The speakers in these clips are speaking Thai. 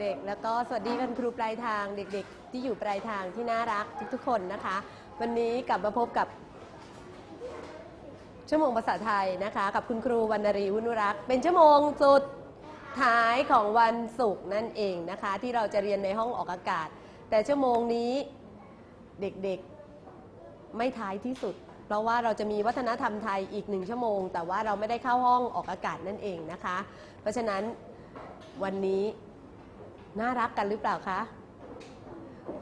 เด็กแล้วก็สวัสดีคุณครูปลายทางเด็กๆ ที่อยู่ปลายทางที่น่ารักทุกๆคนนะคะ วันนี้กลับมาพบกับ ชั่วโมงภาษาไทยนะคะ กับคุณครูวรรณรีวุนุรักษ์เป็นชั่วโมงสุดท้ายของวันศุกร์นั่นเองนะคะ ที่เราจะเรียนในห้องออกอากาศ แต่ชั่วโมงนี้เด็กๆไม่ท้ายที่สุด เพราะว่าเราจะมีวัฒนธรรมไทยอีกหนึ่งชั่วโมง แต่ว่าเราไม่ได้เข้าห้องออกอากาศนั่นเองนะคะ เพราะฉะนั้นวันนี้ น่ารักกันหรือเปล่าคะ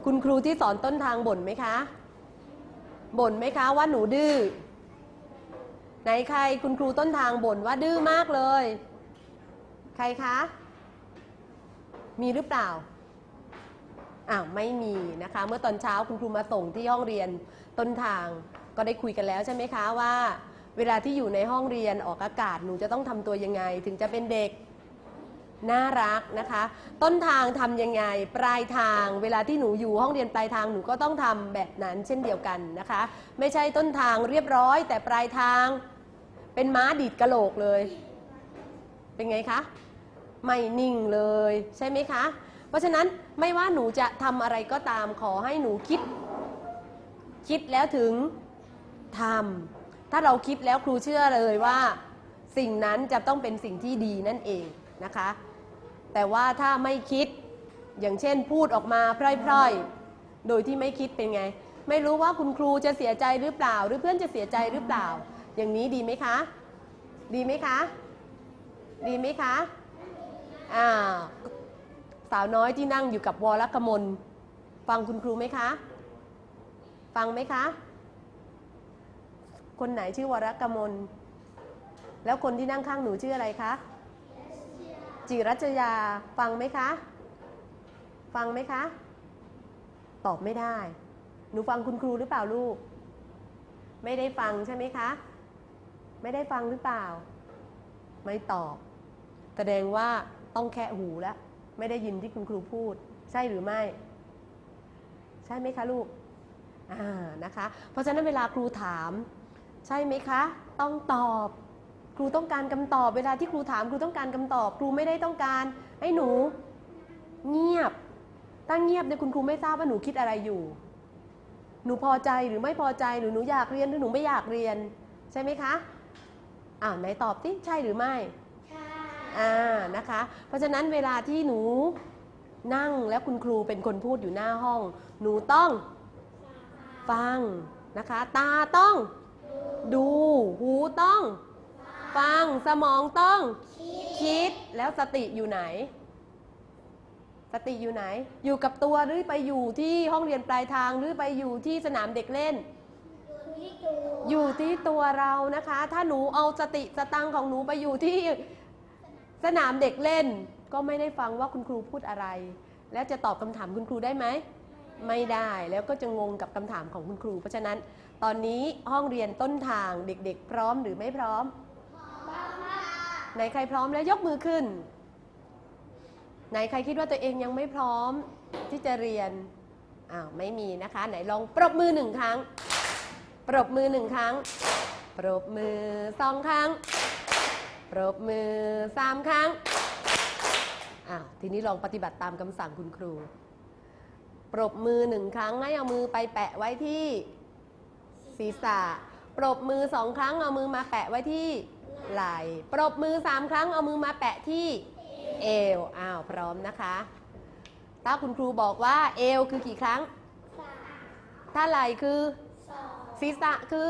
คุณครูที่สอนต้นทางบ่นไหมคะ บ่นไหมคะว่าหนูดื้อ ไหนใครคุณครูต้นทางบ่นว่าดื้อมากเลย ใครคะ มีหรือเปล่าอ้าวไม่มีนะคะ เมื่อตอนเช้าคุณครูมาส่งที่ห้องเรียนต้นทางก็ได้คุยกันแล้วใช่ไหมคะว่า เวลาที่อยู่ในห้องเรียนออกอากาศหนูจะต้องทำตัวยังไง ถึงจะเป็นเด็ก น่ารักนะคะ ต้นทางทำยังไง ปลายทาง เวลาที่หนูอยู่ห้องเรียนปลายทางหนูก็ต้องทำแบบนั้นเช่นเดียวกันนะคะ ไม่ใช่ต้นทางเรียบร้อย แต่ปลายทางเป็นม้าดีดกระโหลกเลย เป็นไงคะ ไม่นิ่งเลยใช่ไหมคะ เพราะฉะนั้นไม่ว่าหนูจะทำอะไรก็ตามขอให้หนูคิด คิดแล้วถึงทำถ้าเราคิดแล้วครูเชื่อเลยว่า สิ่งนั้นจะต้องเป็นสิ่งที่ดีนั่นเองนะคะ แต่ว่าถ้าไม่คิดอย่างเช่นพูดออกมาพร่อยๆ โดยที่ไม่คิดเป็นไง ไม่รู้ว่าคุณครูจะเสียใจหรือเปล่า หรือเพื่อนจะเสียใจหรือเปล่า อย่างนี้ดีไหมคะ ดีไหมคะ ดีไหมคะอ่าสาวน้อยที่นั่งอยู่กับวรกมลฟังคุณครูไหมคะ ฟังไหมคะ คนไหนชื่อวรกมลแล้วคนที่นั่งข้างหนูชื่ออะไรคะ จิรัชยาฟังไหมคะ ฟังไหมคะ ตอบไม่ได้ หนูฟังคุณครูหรือเปล่าลูก ไม่ได้ฟังใช่ไหมคะ ไม่ได้ฟังหรือเปล่า ไม่ตอบ แสดงว่าต้องแค่หูแล้ว ไม่ได้ยินที่คุณครูพูด ใช่หรือไม่ ใช่ไหมคะลูก อ่า นะคะ เพราะฉะนั้นเวลาครูถาม ใช่ไหมคะ ต้องตอบ ครูต้องการคำตอบเวลาที่ครูถามครูต้องการคำตอบ ครูไม่ได้ต้องการให้หนู เงียบตั้งเงียบเนี่ยคุณครูไม่ทราบว่าหนูคิดอะไรอยู่ หนูพอใจหรือไม่พอใจหรือหนูอยากเรียนหรือหนูไม่อยากเรียน ใช่ไหมคะอ่าไหนตอบสิใช่หรือไม่อ่านะคะ เพราะฉะนั้นเวลาที่หนูนั่งแล้วคุณครูเป็นคนพูดอยู่หน้าห้อง หนูต้องฟังนะคะ ตาต้อง ดูหูต้อง ฟังสมองต้อง คิดแล้วสติอยู่ไหน สติอยู่ไหน อยู่กับตัวหรือไปอยู่ที่ห้องเรียนปลายทางหรือไปอยู่ที่สนามเด็กเล่น อยู่ที่ตัวเรานะคะ ถ้าหนูเอาสติสตังของหนูไปอยู่ที่สนามเด็กเล่น ก็ไม่ได้ฟังว่าคุณครูพูดอะไร แล้วจะตอบคำถามคุณครูได้ไหมไม่ได้แล้วก็จะงงกับคำถามของคุณครู เพราะฉะนั้น ตอนนี้ห้องเรียนต้นทางเด็กๆ พร้อมหรือไม่พร้อม ไหนใครพร้อมแล้วยกมือขึ้น ไหนใครคิดว่าตัวเองยังไม่พร้อมที่จะเรียน อ้าวไม่มีนะคะ ไหนลองปรบมือหนึ่งครั้ง ปรบมือหนึ่งครั้ง ปรบมือสองครั้ง ปรบมือสามครั้ง อ้าวทีนี้ลองปฏิบัติตามคำสั่งคุณครู ปรบมือหนึ่งครั้งให้เอามือไปแปะไว้ที่ศีรษะ ปรบมือสองครั้งเอามือมาแปะไว้ที่ ไหล่ปรบมือสามครั้งเอามือมาแปะที่เอวอ้าวพร้อมนะคะ ถ้าคุณครูบอกว่าเอวคือกี่ครั้ง ถ้าไหล่คือศีรษะคือ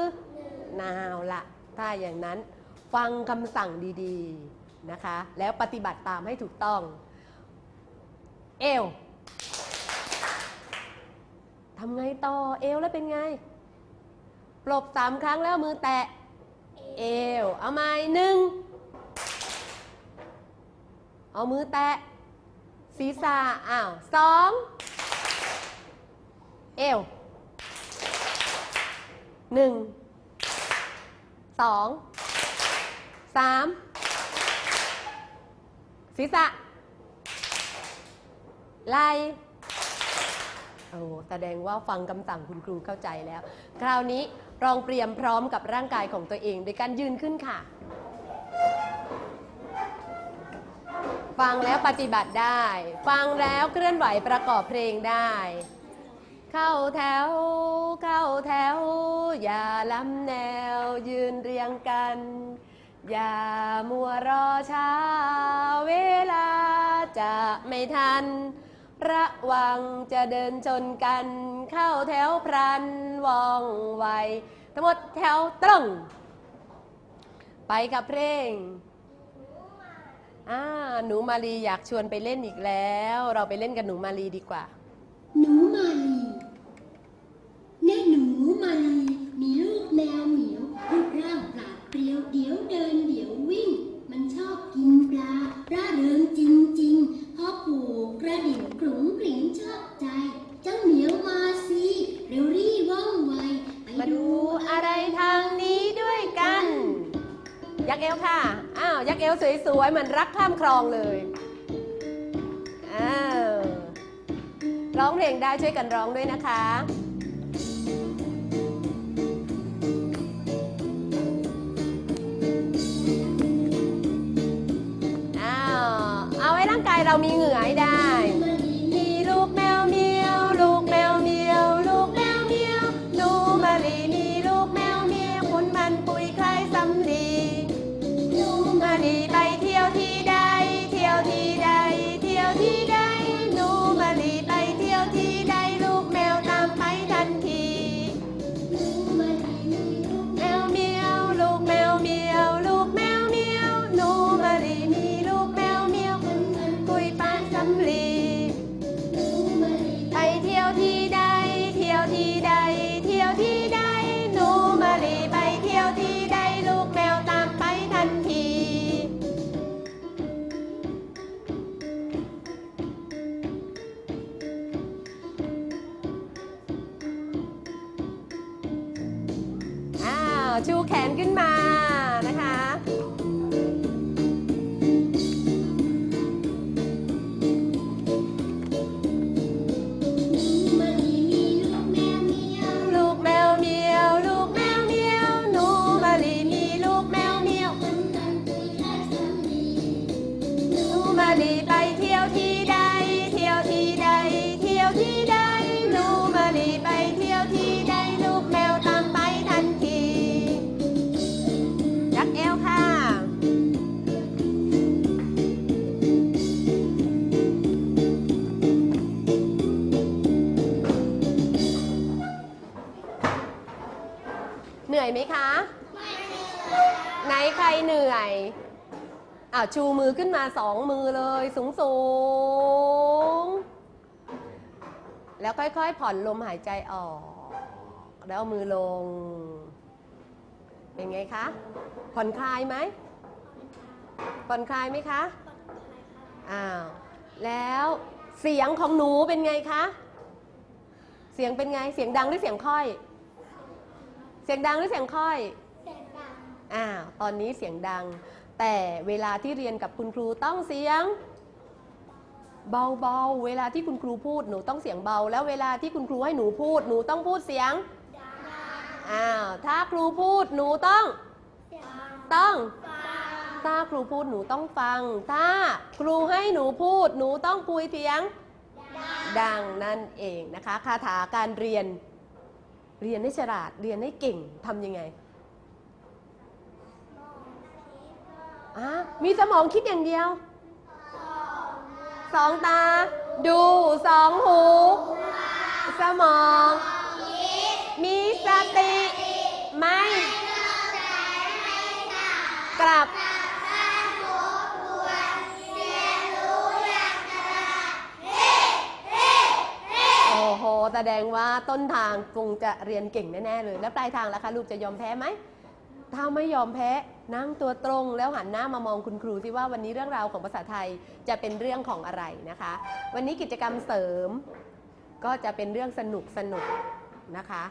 นาวละถ้าอย่างนั้นฟังคำสั่งดีๆนะคะ แล้วปฏิบัติตามให้ถูกต้อง เอวทำไงต่อเอวแล้วเป็นไง ปลบสามครั้งแล้วมือแตะ เอว เอาไม้หนึ่ง เอามือแตะ ศีรษะ อ้าวสอง เอวหนึ่ง สอง สาม ศีรษะ ไหล่โอ้แสดงว่าฟังคำสั่งคุณครูเข้าใจแล้ว คราวนี้ ลองเตรียมพร้อมกับร่างกายของตัวเองโดยการยืนขึ้นค่ะ ฟังแล้วปฏิบัติได้ ฟังแล้วเคลื่อนไหวประกอบเพลงได้ เข้าแถว เข้าแถว อย่าล้ำแนว ยืนเรียงกัน อย่ามัวรอช้าเวลาจะไม่ทัน ระวังจะเดินชนกันเข้าแถวพรันว่องไวทั้งหมดแถวตรง ไปกับเพลงอ่าหนูมาลีอยากชวนไปเล่นอีกแล้ว เราไปเล่นกับหนูมาลีดีกว่า หนูมาลีแม่หนูมาลีมีลูกแมวเหมียวรูปร่างปราดเปรียวเดี๋ยวเดินเดี๋ยววิ่ง มันชอบกินปลาร่าเริงจริงๆพอผูกกระดิ่งกรุงกริ่งชอบใจ เจ้าเหมียวมาสิเร็วรีว่องไว ไปมาดูอะไรทางนี้ด้วยกัน ยักษ์เอวค่ะ อ้าว ยักษ์เอวสวยๆเหมือนรักข้ามคลองเลย อ้าว ร้องเพลงได้ช่วยกันร้องด้วยนะคะ เรามีเหงื่อให้ได้มา ที่ยวที่ใด เที่ยวที่ใด เที่ยวที่ใด หนูมาลีไปเที่ยวที่ใด ลูกแมวตามไปทันที อ้าว ชูแขนขึ้นมานะคะ มาลีไปเที่ยวที่ใด เที่ยวที่ใด เที่ยวที่ใด หนูมาลีไปเที่ยวที่ใด ลูกแมวตามไปทันทียักเอวค่ะ เหนื่อยไหมคะไหนใครเหนื่อย อ่าชูมือขึ้นมาสองมือเลยสูงสูงๆแล้วค่อยๆ ผ่อนลมหายใจออก แล้วเอามือลง เป็นไงคะ ผ่อนคลายไหม ผ่อนคลายไหมคะอ้าวแล้วเสียงของหนูเป็นไงคะ เสียงเป็นไง เสียงดังหรือเสียงค่อย เสียงดังหรือเสียงค่อย เสียงดังอ่าตอนนี้เสียงดัง แต่เวลาที่เรียนกับคุณครูต้องเสียง เบาๆ เวลาที่คุณครูพูดหนูต้องเสียงเบา แล้วเวลาที่คุณครูให้หนูพูดหนูต้องพูดเสียงอ้าวถ้าครูพูดหนูต้องต้องถ้าครูพูดหนูต้องฟัง ถ้าครูให้หนูพูดหนูต้องพูดเสียง ดังนั่นเองนะคะคาถาการเรียน เรียนให้ฉลาดเรียนให้เก่งทำยังไง อะมีสมองคิดอย่างเดียว สองตา ดูสองหู สมอง มีสติ ไม่กลับโอ้โหแสดงว่าต้นทางคงจะเรียนเก่งแน่ ๆ เลย แล้วปลายทางล่ะคะ ลูกจะยอมแพ้ไหม ถ้าไม่ยอมแพ้นั่งตัวตรงแล้วหันหน้ามามองคุณครูที่ว่าวันนี้เรื่องราวของภาษาไทยจะเป็นเรื่องของอะไรนะคะ วันนี้กิจกรรมเสริมก็จะเป็นเรื่องสนุกสนุกนะคะ